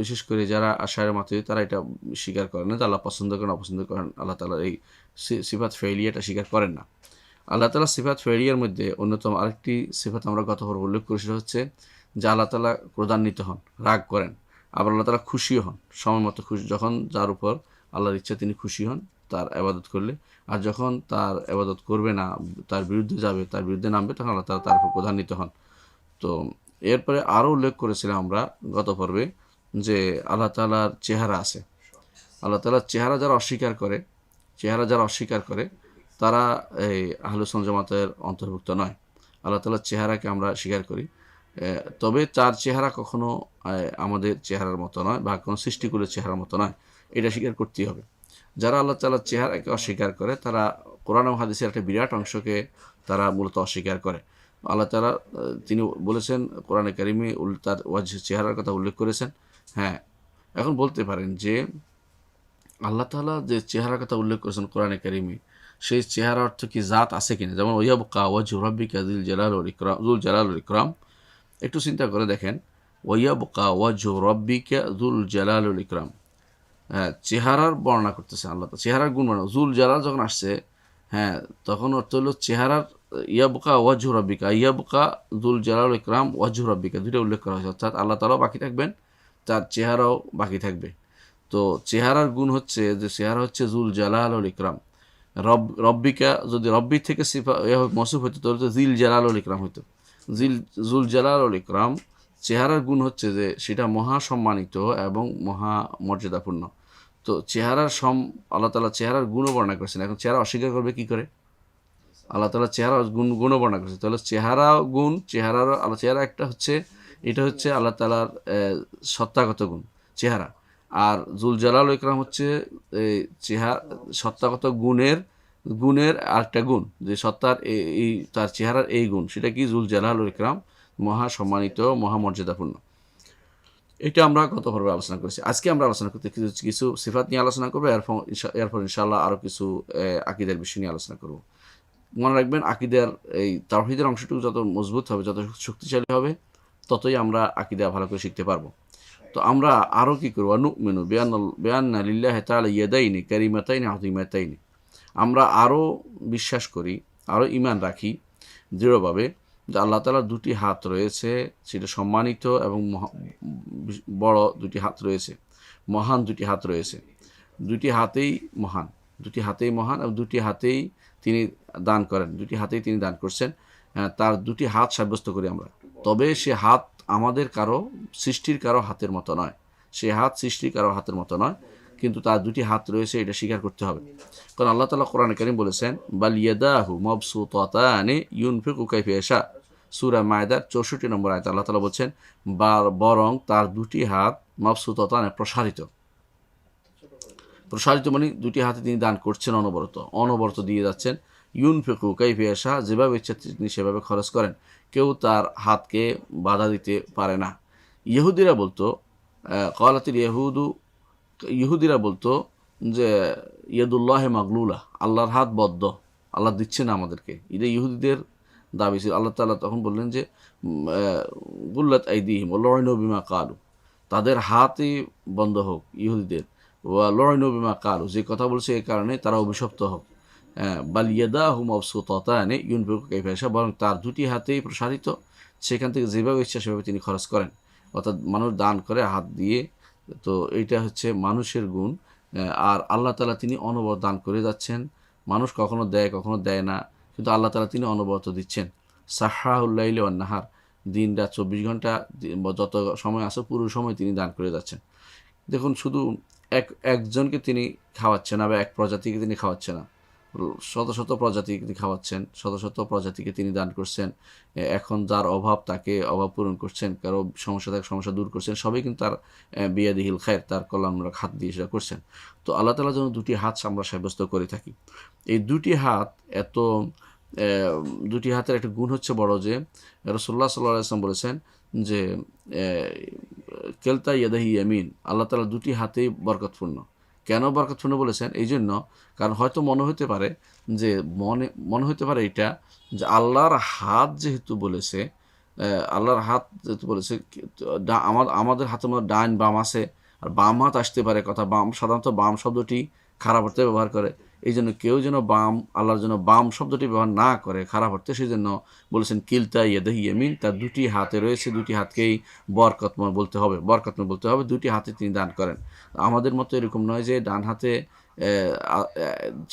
বিশেষ করে যারা আশায়ের মাতে, তারা এটা স্বীকার করেন না যে আল্লাহ পছন্দ করেন, অপছন্দ করেন। আল্লাহ তালার এই সিফাত ফেলিয়াটা স্বীকার করেন না। আল্লাহ তালা সিফাত ফেলিয়ার মধ্যে অন্যতম আরেকটি সিফাত আমরা গত পর্বে উল্লেখ করি সেটা হচ্ছে যে আল্লাহ তালা ক্রোধান্বিত হন, রাগ করেন। আবার আল্লাহ তালা খুশিও হন, সময় মতো খুশি, যখন যার উপর আল্লাহর ইচ্ছা তিনি খুশি হন, তার আবাদত করলে। আর যখন তার আবাদত করবে না, তার বিরুদ্ধে যাবে, তার বিরুদ্ধে নামবে, তখন আল্লাহ তালা তার উপর ক্রোধান্বিত হন। তো এরপরে আরও উল্লেখ করেছিলাম আমরা গত পর্বে যে আল্লাহ তালার চেহারা আছে। আল্লাহ তালার চেহারা যারা অস্বীকার করে, চেহারা যারা অস্বীকার করে, তারা এই আহলুসন জামাতের অন্তর্ভুক্ত নয়। আল্লাহ তালার চেহারাকে আমরা স্বীকার করি। তবে তার চেহারা কখনো আমাদের চেহারার মতো নয় বা কোনো সৃষ্টিকুলের চেহারার মতো নয়। এটা স্বীকার করতেই হবে। যারা আল্লাহ তালার চেহারাকে অস্বীকার করে, তারা কোরআন হাদিসের একটা বিরাট অংশকে তারা মূলত অস্বীকার করে। আল্লাহ তালা তিনি বলেছেন, কোরআনে কারিমে উল- তার চেহারার কথা উল্লেখ করেছেন। হ্যাঁ এখন বলতে পারেন যে আল্লাহ তাআলা যে চেহারার কথা উল্লেখ করেছেন কোরআনে কারিমে, সেই চেহারা অর্থ কি জাত আছে কিনা? যেমন ওয়াবকা ওয়াজ রব্বিকা দুল জালাল ইকরাম দুল জালাল ইকরাম। একটু চিন্তা করে দেখেন ওয়াবকা ওয়াজ রব্বিকা দুল জালাল ইকরাম হ্যাঁ চেহারার বর্ণনা করতেছে আল্লাহ। চেহারার গুণ বর্ণনা জুল জালাল যখন আসছে হ্যাঁ তখন অর্থ হলো চেহারার, ইয়াবকা ওয়াজু রব্বিকা ইয়াবকা দুল জালাল ইকরাম ওয়াজু রব্বিকা দুইটা উল্লেখ করা হয়েছে। অর্থাৎ আল্লাহ তালাও বাকি থাকবেন তার চেহারাও বাকি থাকবে। তো চেহারার গুণ হচ্ছে যে চেহারা হচ্ছে জুল জালাল ইকরাম। রব, রব্বিকা যদি রব্বি থেকে সিফা মসুফ হতো তাহলে তো জিল জালাল ইকরাম হতো জিল, জুল জালাল ইকরাম চেহারার গুণ হচ্ছে যে সেটা মহা সম্মানিত এবং মহা মর্যাদাপূর্ণ তো চেহারার সম, আল্লাহ তালা চেহারার গুণও বর্ণনা করেছেন। এখন চেহারা অস্বীকার করবে কি করে? আল্লাহ তালা চেহারা গুণ, গুণও বর্ণনা করেছে তাহলে চেহারা গুণ, চেহারার, আল্লাহ চেহারা একটা হচ্ছে এটা হচ্ছে আল্লাহ তালার সত্তাগত গুণ, চেহারা। আর জুল জালাল ইকরাম হচ্ছে চেহারা সত্তাগত গুণের গুণের আরেকটা গুণ, যে সত্তার এই- তার চেহারার এই গুণ, সেটা কি? জুল জালাল ইকরাম মহা সম্মানিত মহা মর্যাদাপূর্ণ এটা আমরা গত পর্বে আলোচনা করেছি। আজকে আমরা আলোচনা করতে কিছু কিছু সিফাত নিয়ে আলোচনা করব এরপর এরপর ইনশাল্লাহ আরও কিছু আকিদের বিষয় নিয়ে আলোচনা করব। মনে রাখবেন, আকিদের এই তাওহিদের অংশটুকু যত মজবুত হবে, যত শক্তিশালী হবে ততই আমরা আকিদা ভালো করে শিখতে পারব। তো আমরা আরও কী করব? নু মেনু বেয়ান বেয়ান লিল্লাহ তালা ইয়েদাইনি কারিমাতাইনি আদিমাতাইনি আমরা আরও বিশ্বাস করি আরও ইমান রাখি দৃঢ়ভাবে যে আল্লাহ তালার দুটি হাত রয়েছে, সেটা সম্মানিত এবং বড় দুটি হাত রয়েছে, মহান দুটি হাত রয়েছে। দুটি হাতেই মহান, দুটি হাতেই মহান এবং দুটি হাতেই তিনি দান করেন, দুটি হাতেই তিনি দান করছেন। তার দুটি হাত সাব্যস্ত করি আমরা। তবে সে হাত আমাদের কারও, সৃষ্টির কারও হাতের মতো নয়। সে হাত সৃষ্টির কারও হাতের মতো নয়, কিন্তু তার দুটি হাত রয়েছে, এটা স্বীকার করতে হবে। কারণ আল্লাহ তালা কোরআন করিম বলেছেন, বাল ইয়াদাহু মবসুতানে ইউনফিকু কাইফিয়াশা সুরা মায়দার চৌষট্টি নম্বর আয়তা আল্লাহ তালা বলছেন, বার তার দুটি হাত মবসুতানে প্রসারিত। প্রসারিত মানে দুটি হাতে তিনি দান করছেন, অনবরত। অনবরত দিয়ে যাচ্ছেন। ইউন ফেকু কাইফিয়াশা যেভাবে ইচ্ছা তিনি সেভাবে খরচ করেন। কেউ তার হাতকে বাধা দিতে পারে না। ইহুদিরা বলতো আহ, কলাতিল ইহুদু ইহুদিরা বলতো যে ইয়াদুল্লাহ মাগলুলা আল্লাহর হাত বদ্ধ আল্লাহ দিচ্ছে না আমাদেরকে। এটা ইহুদিদের দাবি ছিল। আল্লাহ তাআলা তখন বললেন যে গুল্লাত আইদিহিম লড়াইন বিমা কালু তাদের হাতই বন্ধ হোক ইহুদিদের। ওয়া লড়াইন বিমা কালু যে কথা বলছে এই কারণে তারা অভিশপ্ত হোক। বাল ইয়াদা হুম অবসুতানে ইউনফিক কাইফাশা বরং তার দুটি হাতেই প্রসারিত, সেখান থেকে যেভাবে ইচ্ছা সেভাবে তিনি খরচ করেন। অর্থাৎ মানুষ দান করে, হাত দিয়ে। তো এইটা হচ্ছে মানুষের গুণ। আর আল্লাহ তালা তিনি অনবরত দান করে যাচ্ছেন। মানুষ কখনো দেয় কখনো দেয় না। কিন্তু আল্লাহ তালা তিনি অনবরত দিচ্ছেন। সাহাউল্লাইলে নাহার। দিন রাত চব্বিশ ঘণ্টা যত সময় আছে, পুরো সময় তিনি দান করে যাচ্ছেন। দেখুন, শুধু এক, একজনকে তিনি খাওয়াচ্ছেন না, বা এক প্রজাতিকে তিনি খাওয়াচ্ছেন না। শত শত প্রজাতিকে তিনি খাওয়াচ্ছেন, শত শত প্রজাতিকে তিনি দান করছেন। এখন যার অভাব তাকে অভাব পূরণ করছেন, কারও সমস্যা থাকে সমস্যা দূর করছেন, সবই কিন্তু তার বিয়াদিহিল খায়ের, তার কল্যাণমূলক হাত দিয়ে সেটা করছেন। তো আল্লাহ তালা যেন দুটি হাত আমরা সাব্যস্ত করে থাকি। এই দুটি হাত এত দুটি হাতের একটা গুণ হচ্ছে বড় যে রসোল্লা সাল্লাহ আসলাম বলেছেন যে কেলতা ইয়াদাহি ইয়ামিন, আল্লাহ তালা দুটি হাতেই বরকতপূর্ণ। কেন বরকতপূর্ণ বলেছেন? এই জন্য কারণ হয়তো মনে হতে পারে যে মনে মনে হতে পারে এটা যে আল্লাহর হাত যেহেতু বলেছে আল্লাহর হাত যেহেতু বলেছে আমাদের আমার আমাদের হাতে মধ্যে ডাইন বাম আছে, আর বাম হাত আসতে পারে কথা, বাম, সাধারণত বাম শব্দটি খারাপ অর্থে ব্যবহার করে। এই জন্য কেউ যেন বাম, আল্লাহর জন্য বাম শব্দটি ব্যবহার না করে খারাপ অর্থে সেই জন্য বলেছেন, কিলতা ইয়াদাহি ইয়ামিন, তার দুটি হাতে রয়েছে, দুটি হাতকেই বরকতময় বলতে হবে, বরকতময় বলতে হবে, দুটি হাতে তিনি দান করেন। আমাদের মতো এরকম নয় যে ডান হাতে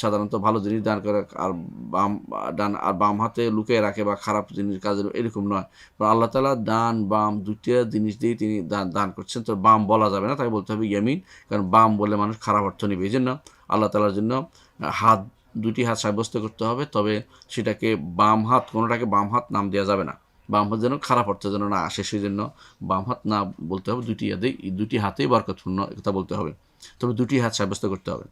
সাধারণত ভালো জিনিস দান করে আর বাম, ডান, আর বাম হাতে লুকিয়ে রাখে বা খারাপ জিনিস কাজের এরকম নয়। আল্লাহ তালা ডান, বাম দুটিয়া জিনিস দিয়েই তিনি দান দান করছেন, তো বাম বলা যাবে না তাই বলতে হবে ইয়ামিন, কারণ বাম বলে মানুষ খারাপ অর্থ নেবে। এই জন্য আল্লাহ তালার জন্য হাত দুটি হাত সাব্যস্ত করতে হবে, তবে সেটাকে বাম হাত, কোনোটাকে বাম হাত নাম দেওয়া যাবে না। বাম হাত যেন খারাপ অর্থ যেন না আসে সেই জন্য বাম হাত না বলতে হবে দুটি হাতেই দুটি হাতেই বরকতপূর্ণ কথা বলতে হবে। তবে দুটি হাত সাব্যস্ত করতে হবে।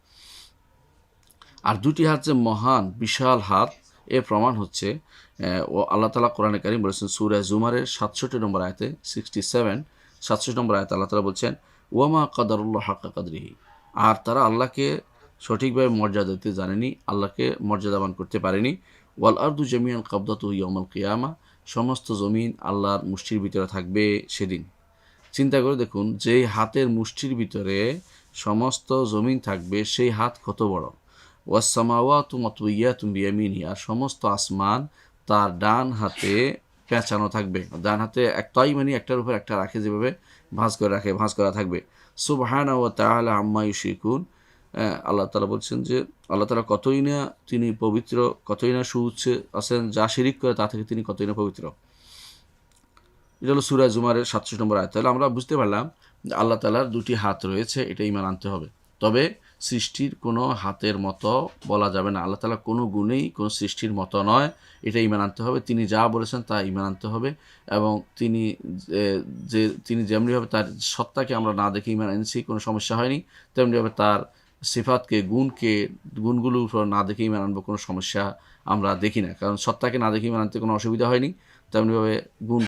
আর দুটি হাত যে মহান, বিশাল হাত, এর প্রমাণ হচ্ছে ও আল্লাহ তালা কোরআনে কারিম বলেছেন, সুরা জুমারের সাতষট্টি নম্বর আয়তে সিক্সটি সেভেন সাতষট্টি নম্বর আয়তে আল্লাহ তালা বলছেন ওয়ামা কাদারুল্লাহ হাক্কা কাদরিহি। আর তারা আল্লাহকে সঠিকভাবে মর্যাদা দিতে জানেনি, আল্লাহকে মর্যাদাবান করতে পারেনি। ওয়াল আর্দু জমিয়ান কাবদাতু ইয়ামাল কিয়ামা, সমস্ত জমিন আল্লাহর মুষ্টির ভিতরে থাকবে সেদিন। চিন্তা করে দেখুন, যেই হাতের মুষ্টির ভিতরে সমস্ত জমিন থাকবে, সেই হাত কত বড়? ওয়াসামাওয়া তুমাতুইয়া তুমিয়ামিনি আর সমস্ত আসমান তার ডান হাতে পেঁচানো থাকবে। ডান হাতে একটাই মানে একটার উপর একটা রাখে যেভাবে ভাঁজ করে রাখে, ভাঁজ করা থাকবে। সুবহানা ও তাহলে আম্মা ইউশিকুন আল্লাহ তালা বলছেন যে, আল্লাহ তালা কতই না তিনি পবিত্র, কতই না সুউচ্ছে আছেন, যা শিরিক করে তা থেকে তিনি কতই না পবিত্র। এটা হলো সুরা জুমারের সাতশো নম্বর আয় তাহলে আমরা বুঝতে পারলাম যে আল্লাহ তালার দুটি হাত রয়েছে, এটা ইমান আনতে হবে। তবে সৃষ্টির কোনো হাতের মতো বলা যাবে না। আল্লাহ তালা কোনো গুণেই কোনো সৃষ্টির মতো নয়, এটা ইমান আনতে হবে। তিনি যা বলেছেন তা ইমান আনতে হবে এবং তিনি যে- যে, তিনি যেমনিভাবে তার সত্তাকে আমরা না দেখে ইমান এনেছি, কোনো সমস্যা হয়নি, তেমনিভাবে তার সিফাতকে, গুণকে গুণগুলোর উপর না দেখেই ইমান কোনো সমস্যা আমরা দেখি না। কারণ সত্তাকে না দেখেই ইমান কোনো অসুবিধা হয়নি। তেমনিভাবে গুণ